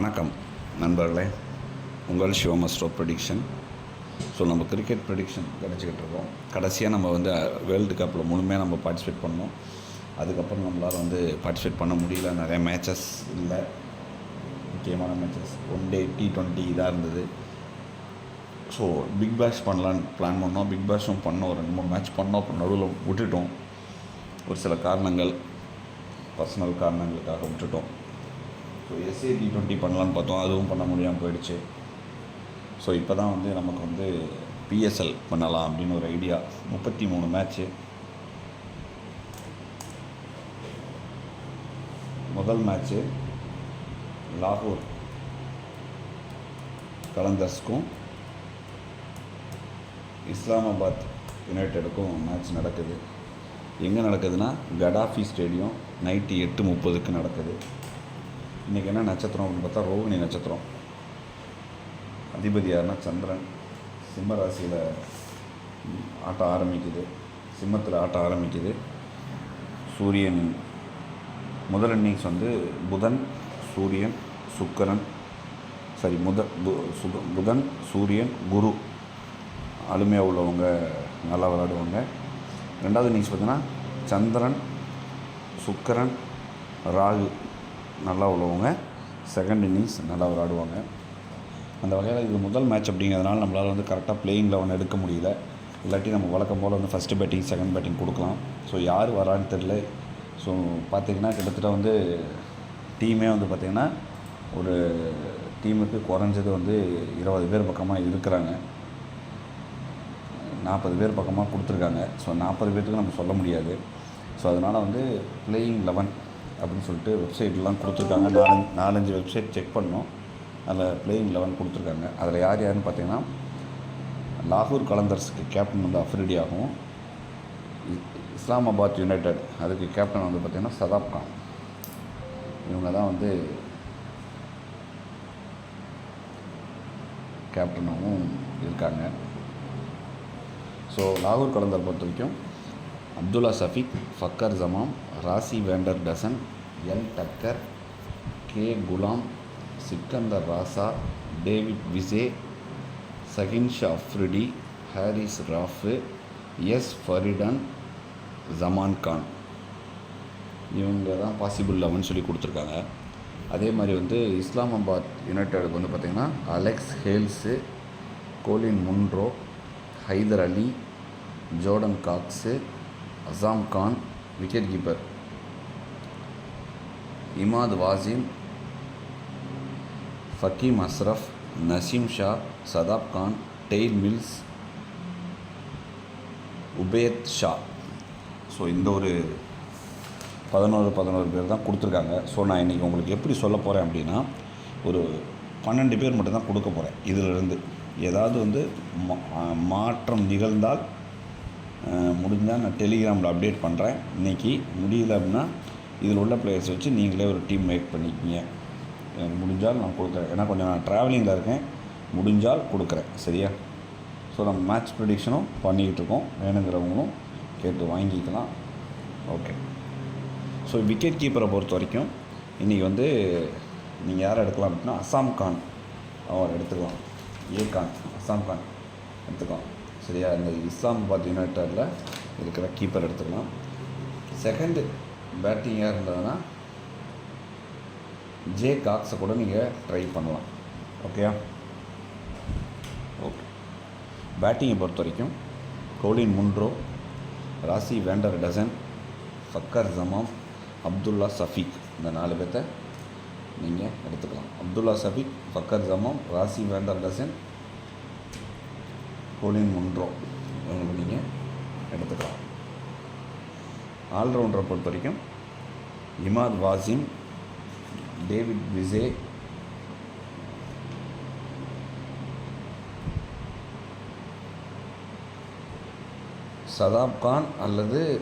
வணக்கம் நண்பர்களே. உங்கள் சிவமஸ்ட்ரோ ப்ரடிக்ஷன் ஸோ நம்ம கிரிக்கெட் ப்ரடிக்ஷன் கிடச்சிக்கிட்டு இருக்கோம். கடைசியாக நம்ம வந்து வேர்ல்டு கப்பில் முழுமையாக நம்ம பார்ட்டிசிபேட் பண்ணோம் அதுக்கப்புறம் நம்மளால் வந்து பார்ட்டிசிபேட் பண்ண முடியல. நிறைய மேட்சஸ் இல்லை. முக்கியமான matches one day T twenty இதாக இருந்தது. ஸோ பிக் பேஷ் பண்ணலான்னு பிளான் பண்ணோம். பிக் பேஷும் பண்ணோம். ரெண்டு மூணு மேட்ச் பண்ணோம். அப்புறம் நடுவில் விட்டுட்டோம். ஒரு சில காரணங்கள் பர்சனல் காரணங்களுக்காக விட்டுட்டோம். ஸோ எஸ்ஏ டி ட்வெண்ட்டி பண்ணலான்னு பார்த்தோம். அதுவும் பண்ண முடியாமல் போயிடுச்சு. ஸோ இப்போ தான் வந்து நமக்கு வந்து பிஎஸ்எல் பண்ணலாம் அப்படின்னு ஒரு ஐடியா முப்பத்தி மூணு மேட்ச்சு முதல் மேட்ச்சு லாகூர் கலந்தர்ஸ்க்கும் இஸ்லாமாபாத் யுனைடெடுக்கும் மேட்ச் நடக்குது. எங்கே நடக்குதுன்னா கடாஃபி ஸ்டேடியம் நைட்டு எட்டு முப்பதுக்கு நடக்குது. இன்றைக்கி என்ன நட்சத்திரம் அப்படின்னு பார்த்தா ரோகிணி நட்சத்திரம். அதிபதி யாருன்னா சந்திரன். சிம்ம ராசியில் ஆட்டம் ஆரம்பிக்குது. சிம்மத்தில் ஆட்டம் ஆரம்பிக்குது. சூரியன் முதல் இன்னிங்ஸ் வந்து புதன் சூரியன் சுக்கரன். சாரி முத பு புதன் சூரியன் குரு. அழுமையாக உள்ளவங்க நல்லா விளாடுவாங்க ரெண்டாவது இன்னிங்ஸ் பார்த்தீங்கன்னா சந்திரன் சுக்கரன் ராகு. நல்லா உள்ளவங்க செகண்ட் இன்னிங்ஸ் நல்லா விளாடுவாங்க அந்த வகையில் இது முதல் மேட்ச் அப்படிங்கிறதுனால நம்மளால் வந்து கரெக்டாக பிளேயிங் லெவன் எடுக்க முடியல. இல்லாட்டி நம்ம வழக்கம் போல் வந்து ஃபஸ்ட்டு பேட்டிங் செகண்ட் பேட்டிங் கொடுக்கலாம். ஸோ யார் வரான்னு தெரில ஸோ பார்த்திங்கன்னா கிட்டத்தட்ட வந்து டீமே வந்து பார்த்திங்கன்னா ஒரு டீமுக்கு குறைஞ்சது வந்து இருபது பேர் பக்கமாக இருக்கிறாங்க. நாற்பது பேர் பக்கமாக கொடுத்துருக்காங்க. ஸோ நாற்பது பேர்த்துக்கு நம்ம சொல்ல முடியாது. ஸோ அதனால் வந்து பிளேயிங் லெவன் அப்படின்னு சொல்லிட்டு வெப்சைட்லாம் கொடுத்துருக்காங்க. நாலஞ்சு நாலஞ்சு வெப்சைட் செக் பண்ணோம். அதில் பிளேயிங் லெவன் கொடுத்துருக்காங்க. அதில் யார் யாருன்னு பார்த்தீங்கன்னா லாகூர் கலந்தர்ஸுக்கு கேப்டன் வந்து அஃப்ரிடி ஆகும். இஸ்லாமாபாத் யுனைடெட் அதுக்கு கேப்டன் வந்து பார்த்திங்கன்னா சதாப் கான். இவங்க தான் வந்து கேப்டனாகவும் இருக்காங்க. ஸோ லாகூர் கலந்தர் பொறுத்த வரைக்கும் Abdullah Shafiq Fakhar Zaman Rassie van der Dussen L. Tucker K. Ghulam Sikandar Raza David Wiese Shaheen Shah Haris Rauf S. ஃபரிடன் Zaman Khan. இவங்க தான் பாசிபிள் லெவன் சொல்லி கொடுத்துருக்காங்க. அதே மாதிரி வந்து இஸ்லாமாபாத் யுனைடெடுக்கு வந்து பார்த்திங்கன்னா Alex Hales Colin Munro Haider Ali Jordan Cox Azam Khan wicket keeper. Imad Wasim Faheem Ashraf Naseem Shah Shadab Khan Tymal Mills Ubaid Shah. So இந்த ஒரு பதினோரு பதினோரு பேர் தான் கொடுத்துருக்காங்க. ஸோ நான் இன்றைக்கி உங்களுக்கு எப்படி சொல்ல போகிறேன் அப்படின்னா ஒரு பன்னெண்டு பேர் மட்டும்தான் கொடுக்க போகிறேன் இதிலிருந்து ஏதாவது வந்து மா- மாற்றம் நிகழ்ந்தால் முடிஞ்சால் நான் டெலிகிராமில் அப்டேட் பண்ணுறேன் இன்றைக்கி முடியல அப்படின்னா இதில் உள்ள பிளேயர்ஸ் வச்சு நீங்களே ஒரு டீம் மேக் பண்ணிக்கிங்க. எனக்கு முடிஞ்சால் நான் கொடுக்குறேன். ஏன்னா கொஞ்சம் நான் ட்ராவலிங்கில் இருக்கேன். முடிஞ்சால் கொடுக்குறேன். சரியா? ஸோ நம்ம மேட்ச் ப்ரிடிக்ஷனும் பண்ணிக்கிட்டு இருக்கோம். வேணுங்கிறவங்களும் கேட்டு வாங்கிக்கலாம். ஓகே ஸோ விக்கெட் கீப்பரை பொறுத்த வரைக்கும் இன்றைக்கி வந்து நீங்கள் யாரை எடுக்கலாம் அப்படின்னா அசாம் கான் அவர் எடுத்துக்கலாம். ஏ கான் அசாம் கான் எடுத்துக்கலாம். சரியா? இந்த இஸ்லாமாபாத் யுனைட்டடில் இருக்கிற கீப்பர் எடுத்துக்கலாம். செகண்டு பேட்டிங்காக இருந்ததுன்னா ஜே காக்ஸை கூட நீங்கள் ட்ரை பண்ணலாம். ஓகேயா ஓகே பேட்டிங்கை பொறுத்த வரைக்கும் Colin Munro Rassie van der Dussen Fakhar Zaman Abdullah Shafique இந்த நாலு பேர்த்த நீங்கள் எடுத்துக்கலாம். Abdullah Shafeeq fucker Zaman Rassie van der dozen கோலின் முன்ரோ இவங்களை நீங்கள் எடுத்துக்கலாம். ஆல்ரவுண்டரை பொறுத்த வரைக்கும் இமாத் வாசிம் டேவிட் விசே சதாப் கான் அல்லது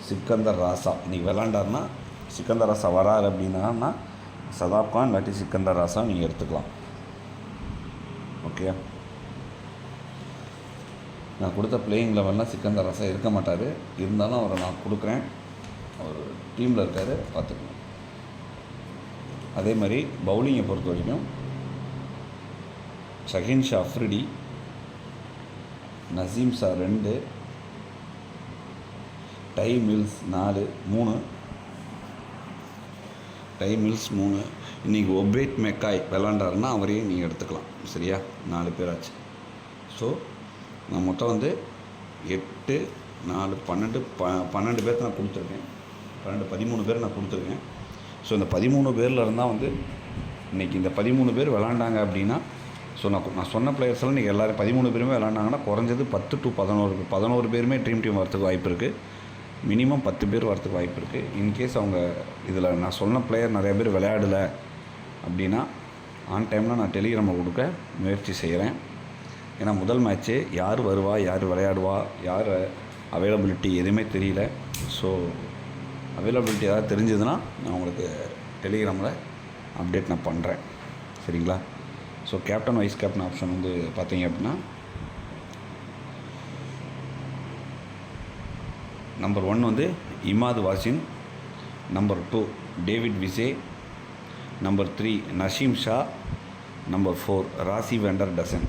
சிக்கந்தர் ராசா. இன்றைக்கி விளாண்டாருன்னா சிக்கந்தர் ராசா வராரு அப்படின்னா சதாப் கான் இல்லாட்டி சிக்கந்தர் ராசா நீங்கள் எடுத்துக்கலாம். ஓகே? நான் கொடுத்த பிளேயிங் லெவலில் சிக்கந்தர் ராசா இருக்க மாட்டார். இருந்தாலும் அவரை நான் கொடுக்குறேன். அவர் டீமில் இருக்கார் பார்த்துக்கணும். அதே மாதிரி பவுலிங்கை பொறுத்த வரைக்கும் ஷஹீன் ஷா அஃப்ரிடி நசீம் ஷா ரெண்டு டை மில்ஸ் நாலு மூணு டை மில்ஸ் மூணு. இன்றைக்கி ஒபேட் மெக்காய் விளாண்டாருன்னா அவரையும் நீங்கள் எடுத்துக்கலாம். சரியா? நாலு பேராச்சு. ஸோ நான் மொத்தம் வந்து எட்டு நாலு பன்னெண்டு ப பன்னெண்டு பேர்த்து நான் கொடுத்துருக்கேன். பன்னெண்டு பதிமூணு பேர் நான் கொடுத்துருக்கேன். ஸோ இந்த பதிமூணு பேரில் இருந்தால் வந்து இன்றைக்கி இந்த பதிமூணு பேர் விளாண்டாங்க அப்படின்னா ஸோ நான் நான் சொன்ன players எல்லாம் இன்றைக்கி எல்லோரும் பதிமூணு பேருமே விளாண்டாங்கன்னா குறைஞ்சது பத்து டு பதினோரு பதினோரு பேருமே ட்ரீம் டீம் வரத்துக்கு வாய்ப்பு இருக்குது மினிமம் பத்து பேர் வரத்துக்கு வாய்ப்பு இருக்குது இன்கேஸ் அவங்க இதில் நான் சொன்ன பிளேயர் நிறைய பேர் விளையாடலை அப்படின்னா ஆன் டைமில் நான் டெலிகிராமை கொடுக்க முயற்சி செய்கிறேன் ஏன்னா முதல் மேட்ச்சு யார் வருவா யார் விளையாடுவா யார் அவைலபிலிட்டி எதுவுமே தெரியல. ஸோ அவைலபிலிட்டி ஏதாவது தெரிஞ்சதுன்னா நான் உங்களுக்கு டெலிகிராமில் அப்டேட் நான் பண்ணுறேன் சரிங்களா? So captain vice captain option வந்து பார்த்தீங்க அப்படின்னா நம்பர் ஒன் வந்து Imad Wasim number two David Wiese number three Naseem Shah number four Rassie van der Dussen.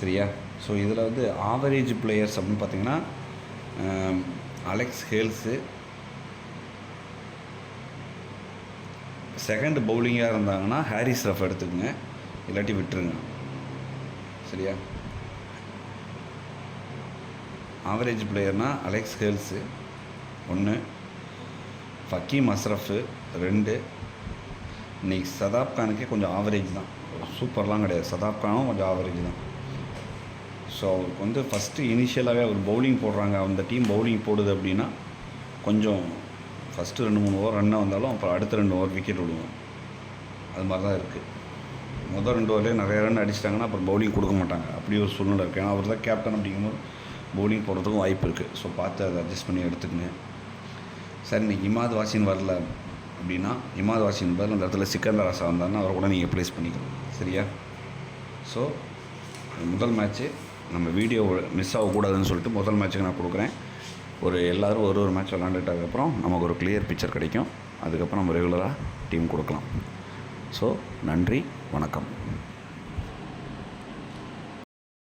சரியா? ஸோ இதில் வந்து ஆவரேஜ் பிளேயர்ஸ் அப்படின்னு பார்த்தீங்கன்னா அலெக்ஸ் ஹேல்ஸு செகண்ட் பவுலிங்காக இருந்தாங்கன்னா ஹாரிஸ் ரஃப் எடுத்துக்கோங்க. இல்லாட்டி விட்டுருங்க. சரியா? ஆவரேஜ் பிளேயர்னால் அலெக்ஸ் ஹேல்ஸு ஒன்று ஃபக்கீம் அஸ்ரஃபு ரெண்டு. இன்றைக்கி சதாப் கானுக்கே கொஞ்சம் ஆவரேஜ் தான். சூப்பர்லாம் கிடையாது. சதாப் கானும் கொஞ்சம் ஆவரேஜ் தான். ஸோ அவருக்கு வந்து ஃபஸ்ட்டு இனிஷியலாகவே அவர் பவுலிங் போடுறாங்க. அந்த டீம் பவுலிங் போடுது அப்படின்னா கொஞ்சம் ஃபஸ்ட்டு ரெண்டு மூணு ஓவர் ரன்னாக வந்தாலும் அப்புறம் அடுத்த ரெண்டு ஓவர் விக்கெட் விடுவோம். அது மாதிரி தான் இருக்குது முதல் ரெண்டு ஓவர்லேயே நிறைய ரன் அடிச்சிட்டாங்கன்னா அப்புறம் பவுலிங் கொடுக்க மாட்டாங்க. அப்படி ஒரு சூழ்நிலை இருக்குது ஏன்னா அவர் தான் கேப்டன் அப்படிங்கும்போது பவுலிங் போடுறதுக்கும் வாய்ப்பு இருக்குது ஸோ பார்த்து அதை அட்ஜஸ்ட் பண்ணி எடுத்துக்கங்க. சார் இன்றைக்கி இமாத் வாசின் வரல அப்படின்னா இமாத் வாசின் பதில் அந்த இடத்துல சிக்கந்தர் ராசா வந்தாருன்னா அவரை கூட நீங்கள் ப்ளேஸ் பண்ணிக்கலாம் சரியா? ஸோ முதல் மேட்ச்சு நம்ம வீடியோ மிஸ் ஆகக்கூடாதுன்னு சொல்லிட்டு முதல் மேட்ச்சுக்கு நான் கொடுக்குறேன். ஒரு எல்லோரும் ஒரு ஒரு மேட்ச் விளாண்டுட்டதுக்கப்புறம் நமக்கு ஒரு கிளியர் பிக்சர் கிடைக்கும். அதுக்கப்புறம் நம்ம ரெகுலராக டீம் கொடுக்கலாம். ஸோ நன்றி வணக்கம்.